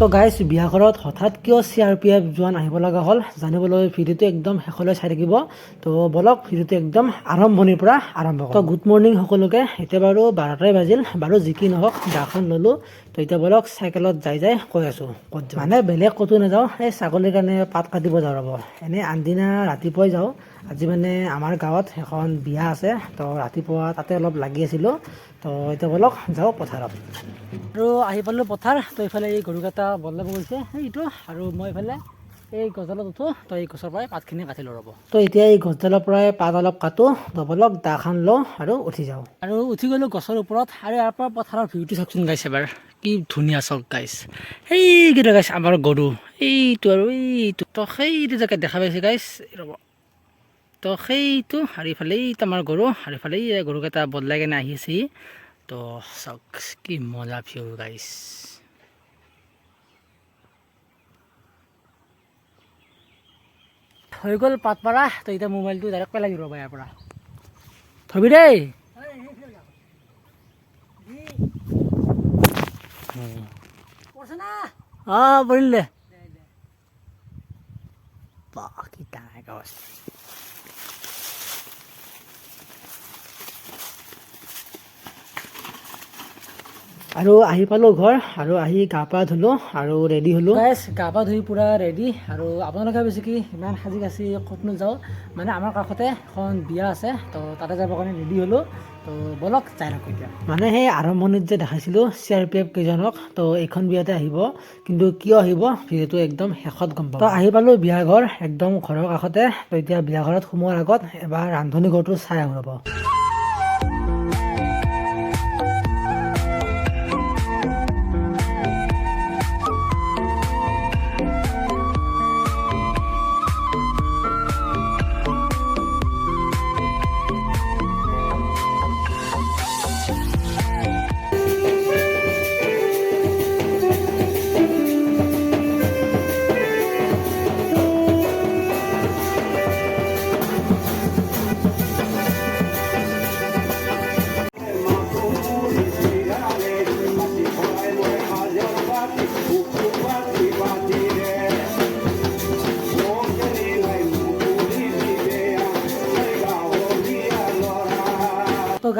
তো গাইজ বিয়া ঘৰত হঠাৎ কিয় চি আৰ পি এফ জোৱান আহিব লগা হ'ল জানিবলৈ ভিডিঅ'টো একদম শেষলৈ চাই থাকিব। তো বলক, ভিডিঅ'টো একদম আৰম্ভণিৰ পৰা আৰম্ভ তো গুড মৰ্ণিং সকলোকে, এতিয়া বাৰু বাৰটাই বাজিল, বাৰু যি কি নহওক দাখন ল'লোঁ। তো এতিয়া বলক, চাইকেলত যাই যাই কৈ আছোঁ, ক'ত মানে বেলেগ ক'তো নাযাওঁ, এই ছাগলীৰ কাৰণে পাত কাটিব যাওঁ ৰ'ব। এনেই আনদিনা ৰাতিপুৱাই যাওঁ। আজি মানে আমাৰ গাঁৱত এখন বিয়া আছে তো ৰাতিপুৱা তাতে অলপ লাগি আছিলোঁ তো এতিয়া বলক যাওঁ পথাৰত। আৰু আহি পালোঁ পথাৰ তো এইফালে এই গৰুকেইটা বদলাব গৈছে এইটো আৰু মই এইফালে এই গছডালত উঠোঁ তো এই গছৰ পৰাই পাতখিনি কাটি লওঁ ৰ'ব। তো এতিয়া এই গছডালৰ পৰাই পাত অলপ কাটোঁ তো বলক দাখন লওঁ আৰু উঠি যাওঁ। আৰু উঠি গ'লোঁ গছৰ ওপৰত আৰু ইয়াৰ পৰা পথাৰৰ ভিউটো চাওকচোন গাইছে এবাৰ কি ধুনীয়া চাওক গাইছ সেইকেইটা গাইছ আমাৰ গৰু এইটো আৰু এইটো তো জেগাত দেখা পাইছে গাইছ ৰ'ব। তো সেইটো আৰু ইফালে আমাৰ গৰু আৰু ইফালে গৰুকেইটা বদলাই কেনে আহি আছে তো চাওক কি মজা ভিউ গাইছ হৈ গ'ল পাত পাৰা তো এতিয়া মোবাইলটো ডাইৰেক্ট পেলাই দিব ইয়াৰ পৰা। থবি দেই। অঁ পৰিলে বাহ, কি ডাঙৰ আৰু আহি পালোঁ ঘৰ আৰু আহি গা পা ধুলোঁ আৰু ৰেডি হ'লোঁ। গাইছ গা পা ধুই পূৰা ৰেডি আৰু আপোনালোকে ভাবিছে কি ইমান সাজি কাচি ক'তনো যাওঁ। মানে আমাৰ কাষতে এখন বিয়া আছে তো তাতে যাবৰ কাৰণে ৰেডি হ'লোঁ। তো বলক যাই থাকোঁ এতিয়া। মানে সেই আৰম্ভণিত যে দেখাইছিলোঁ চি আৰ পি এফ কেইজনক তো এইখন বিয়াতে আহিব। কিন্তু কিয় আহিব ভিডিঅ'টো একদম শেষত গম পাব। তো আহি পালোঁ বিয়া ঘৰ একদম ঘৰৰ কাষতে। তো এতিয়া বিয়া ঘৰত সোমোৱাৰ আগত এবাৰ ৰান্ধনী ঘৰটো চাই আহোঁ ৰ'ব।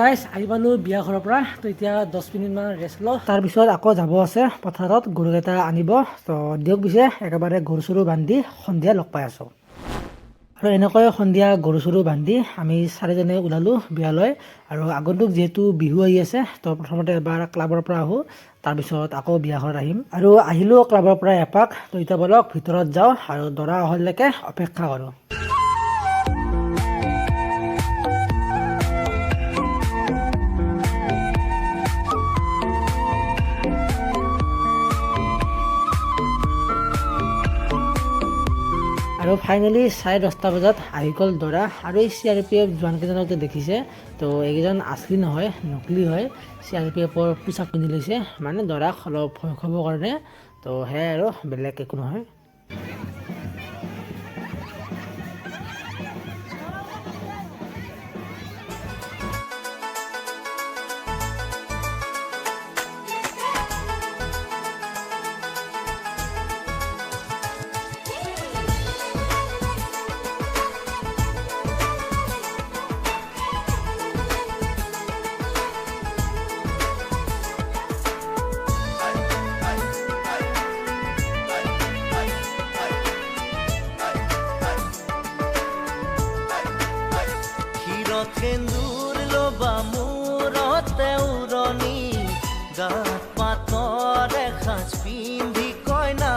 গাইছ আহি পালোঁ বিয়া ঘৰৰ পৰা তো এতিয়া দহ মিনিটমান ৰেষ্ট লওঁ। তাৰপিছত আকৌ যাব আছে পথাৰত গৰুকেইটা আনিব। তো দিয়ক পিছে একেবাৰে গৰু চৰু বান্ধি সন্ধিয়া লগ পাই আছোঁ। আৰু এনেকৈ সন্ধিয়া গৰু চৰু বান্ধি আমি চাৰিজনে ওলালোঁ বিয়ালৈ। আৰু আগন্তুক যিহেতু বিহু আহি আছে তো প্ৰথমতে এবাৰ ক্লাবৰ পৰা আহোঁ তাৰপিছত আকৌ বিয়া ঘৰত আহিম। আৰু আহিলোঁ ক্লাবৰ পৰা এপাক তো এতিয়া বলক ভিতৰত যাওঁ আৰু দৰা অহালৈকে অপেক্ষা কৰোঁ। আৰু ফাইনেলি চাৰে দহটা বজাত আহি গ'ল দৰা। আৰু এই চি আৰ পি এফ জোৱানকেইজনক দেখিছে, তো এইকেইজন আচলি নহয়, নকলি হয়। চি আৰ পি এফৰ পোচাক পিন্ধি লৈছে। মানে দৰাক অলপ ভয় খুৱাবৰ কাৰণে, তো সেয়াই আৰু, বেলেগ একো নহয়। ৰথেন্দুৰ ল'বা মূৰতে উৰণি গাত পাতৰে সাজ পিন্ধি কইনা